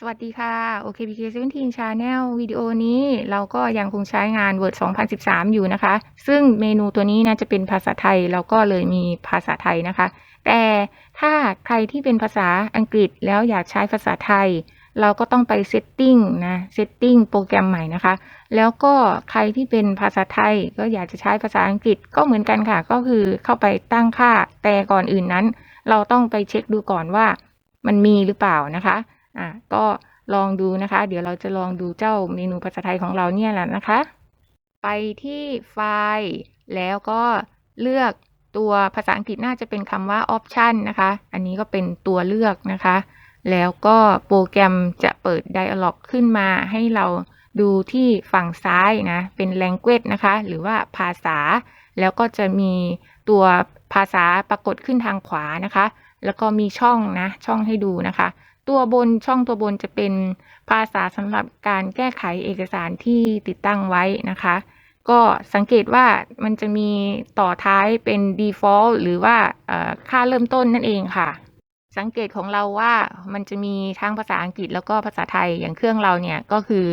สวัสดีค่ะ OKPK 17 Channel วิดีโอนี้เราก็ยังคงใช้งาน Word 2013 อยู่นะคะ ซึ่งเมนูตัวนี้นะจะเป็นภาษาไทย เราก็เลยมีภาษาไทยนะคะ แต่ถ้าใครที่เป็นภาษาอังกฤษแล้วอยากใช้ภาษาไทย เราก็ต้องไป Setting นะ Setting โปรแกรมใหม่นะคะ แล้วก็ใครที่เป็นภาษาไทยก็อยากจะใช้ภาษาอังกฤษก็เหมือนกันค่ะ ก็คือเข้าไปตั้งค่า แต่ก่อนอื่นนั้น เราต้องไปเช็คดูก่อนว่ามันมีหรือเปล่านะคะ อะก็ลองดูนะคะ เดี๋ยวเราจะลองดูเจ้าเมนูภาษาไทยของเราเนี่ยแหละนะคะ ไปที่ไฟล์แล้วก็เลือกตัวภาษาอังกฤษน่าจะเป็นคำว่า option นะคะ อันนี้ก็เป็นตัวเลือกนะคะ แล้วก็โปรแกรมจะเปิด dialog ขึ้นมาให้เราดูที่ฝั่งซ้ายนะ เป็น language นะคะ หรือว่าภาษา แล้วก็จะมีตัวภาษาปรากฏขึ้นทางขวานะคะ แล้วก็มีช่องนะ ช่องให้ดูนะคะ ตัวบนช่องตัวบนจะเป็นภาษาสำหรับการแก้ไขเอกสารที่ติดตั้งไว้นะคะ ก็สังเกตว่ามันจะมีต่อท้ายเป็น default หรือว่าค่าเริ่มต้นนั่นเองค่ะ สังเกตของเราว่ามันจะมีทั้งภาษาอังกฤษแล้วก็ภาษาไทยอย่างเครื่องเราเนี่ยก็คือ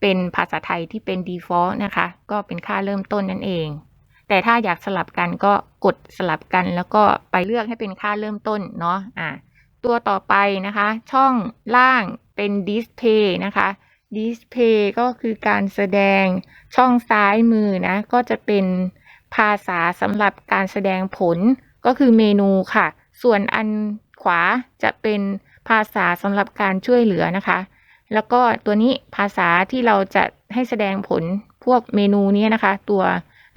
เป็นภาษาไทยที่เป็น default นะคะ ก็เป็นค่าเริ่มต้นนั่นเอง แต่ถ้าอยากสลับกันก็กดสลับกันแล้วก็ไปเลือกให้เป็นค่าเริ่มต้นเนาะอ่า ตัวต่อไปนะคะ ช่องล่างเป็น display นะคะ display ก็คือการแสดงช่องซ้ายมือนะ ก็จะเป็นภาษาสำหรับการแสดงผลก็คือเมนูค่ะ ส่วนอันขวาจะเป็นภาษาสำหรับการช่วยเหลือนะคะ แล้วก็ตัวนี้ภาษาที่เราจะให้แสดงผลพวกเมนูนี้นะคะ ตัว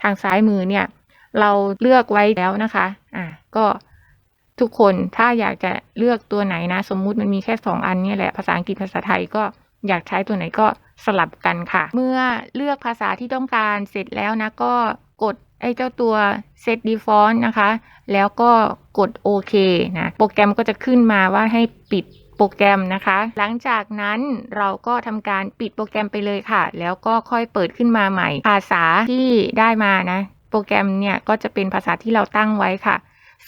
ทางซ้ายมือเนี่ย เราเลือกไว้แล้วนะคะ อะก็ ทุกคนถ้าอยากจะเลือกตัวไหนนะ สมมุติมันมีแค่สองอันนี่แหละภาษาอังกฤษภาษาไทยก็อยากใช้ตัวไหนก็สลับกันค่ะ เมื่อเลือกภาษาที่ต้องการเสร็จแล้วนะก็กดไอ้เจ้าตัว set default นะคะ แล้วก็กดโอเคนะ โปรแกรมก็จะขึ้นมาว่าให้ปิดโปรแกรมนะคะ หลังจากนั้นเราก็ทำการปิดโปรแกรมไปเลยค่ะ แล้วก็ค่อยเปิดขึ้นมาใหม่ ภาษาที่ได้มานะ โปรแกรมเนี่ยก็จะเป็นภาษาที่เราตั้งไว้ค่ะ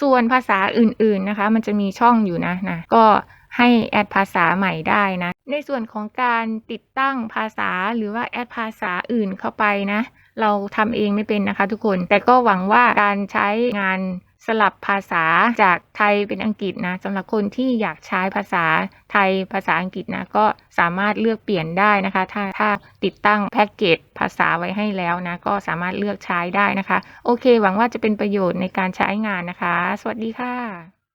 ส่วนภาษาอื่นๆนะคะ มันจะมีช่องอยู่นะนะก็ให้แอดภาษาใหม่ได้นะ ในส่วนของการติดตั้งภาษาหรือว่าแอดภาษาอื่นเข้าไปนะ เราทำเองไม่เป็นนะคะทุกคน แต่ก็หวังว่าการใช้งาน สลับภาษาจากไทยเป็นอังกฤษนะสำหรับคนที่อยากใช้ภาษาไทยภาษาอังกฤษนะก็สามารถเลือกเปลี่ยนได้นะคะ ถ้าถ้าติดตั้งแพ็กเกจภาษาไว้ให้แล้วนะ ก็สามารถเลือกใช้ได้นะคะ โอเค หวังว่าจะเป็นประโยชน์ในการใช้งานนะคะ สวัสดีค่ะ